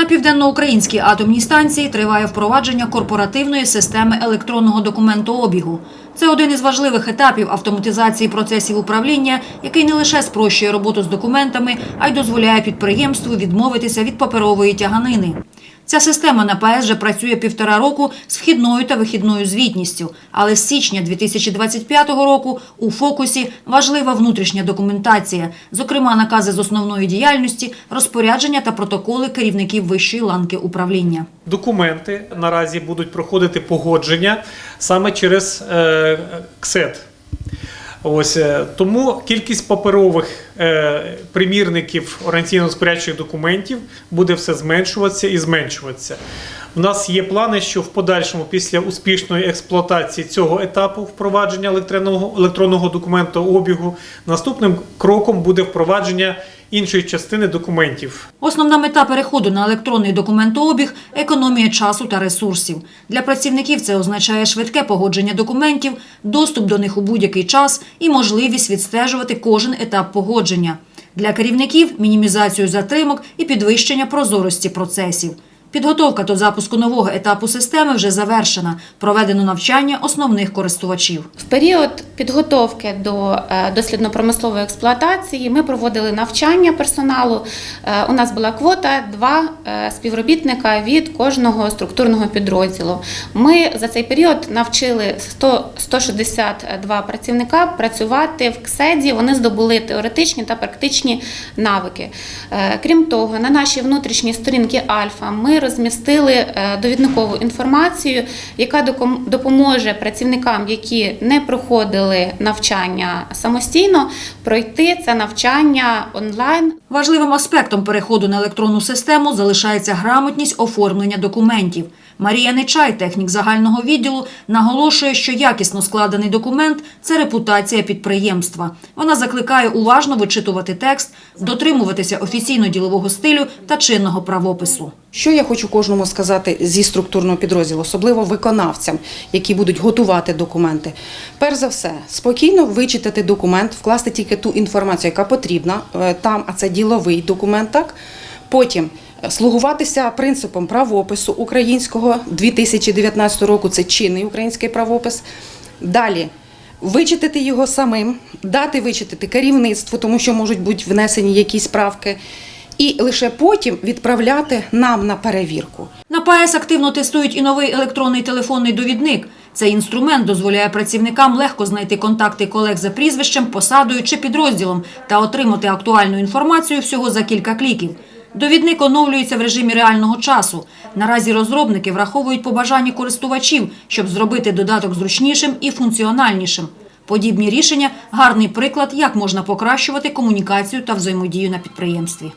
На південноукраїнській атомній станції триває впровадження корпоративної системи електронного документообігу. Це один із важливих етапів автоматизації процесів управління, який не лише спрощує роботу з документами, а й дозволяє підприємству відмовитися від паперової тяганини. Ця система на ПАЕС вже працює півтора року з вхідною та вихідною звітністю. Але з січня 2025 року у фокусі важлива внутрішня документація, зокрема накази з основної діяльності, розпорядження та протоколи керівників вищої ланки управління. Документи наразі будуть проходити погодження саме через е, КСЕТ. Ось е, тому кількість паперових е, примірників організаційно-спорядчих документів буде все зменшуватися і зменшуватися. У нас є плани, що в подальшому, після успішної експлуатації цього етапу впровадження електронного, електронного документообігу, наступним кроком буде впровадження іншої частини документів. Основна мета переходу на електронний документообіг – економія часу та ресурсів. Для працівників це означає швидке погодження документів, доступ до них у будь-який час і можливість відстежувати кожен етап погодження. Для керівників – мінімізацію затримок і підвищення прозорості процесів. Підготовка до запуску нового етапу системи вже завершена. Проведено навчання основних користувачів. В період підготовки до е, дослідно-промислової експлуатації ми проводили навчання персоналу. Е, У нас була квота два е, співробітника від кожного структурного підрозділу. Ми за цей період навчили 100, 162 працівника працювати в КСЕДі. Вони здобули теоретичні та практичні навики. Крім того, на нашій внутрішній сторінці Альфа ми розмістили е, довідникову інформацію, яка допоможе працівникам, які не проходили навчання самостійно, пройти це навчання онлайн. Важливим аспектом переходу на електронну систему залишається грамотність оформлення документів. Марія Нечай, технік загального відділу, наголошує, що якісно складений документ це репутація підприємства. Вона закликає уважно вичитувати текст, дотримуватися офіційно-ділового стилю та чинного правопису. Що я хочу кожному сказати зі структурного підрозділу, особливо виконавцям, які будуть готувати документи. Перш за все, спокійно вичитати документ, вкласти тільки ту інформацію, яка потрібна е, там, а це діловий документ. Так потім е, слугуватися принципом правопису українського 2019 року. Це чинний український правопис. Далі. Вичитати його самим, дати вичитати керівництву, тому що можуть бути внесені якісь правки, і лише потім відправляти нам на перевірку. На ПАЕС активно тестують і новий електронний телефонний довідник. Цей інструмент дозволяє працівникам легко знайти контакти колег за прізвищем, посадою чи підрозділом та отримати актуальну інформацію всього за кілька кліків. Довідник оновлюється в режимі реального часу. Наразі розробники враховують побажання користувачів, щоб зробити додаток зручнішим і функціональнішим. Подібні рішення гарний приклад, як можна покращувати комунікацію та взаємодію на підприємстві.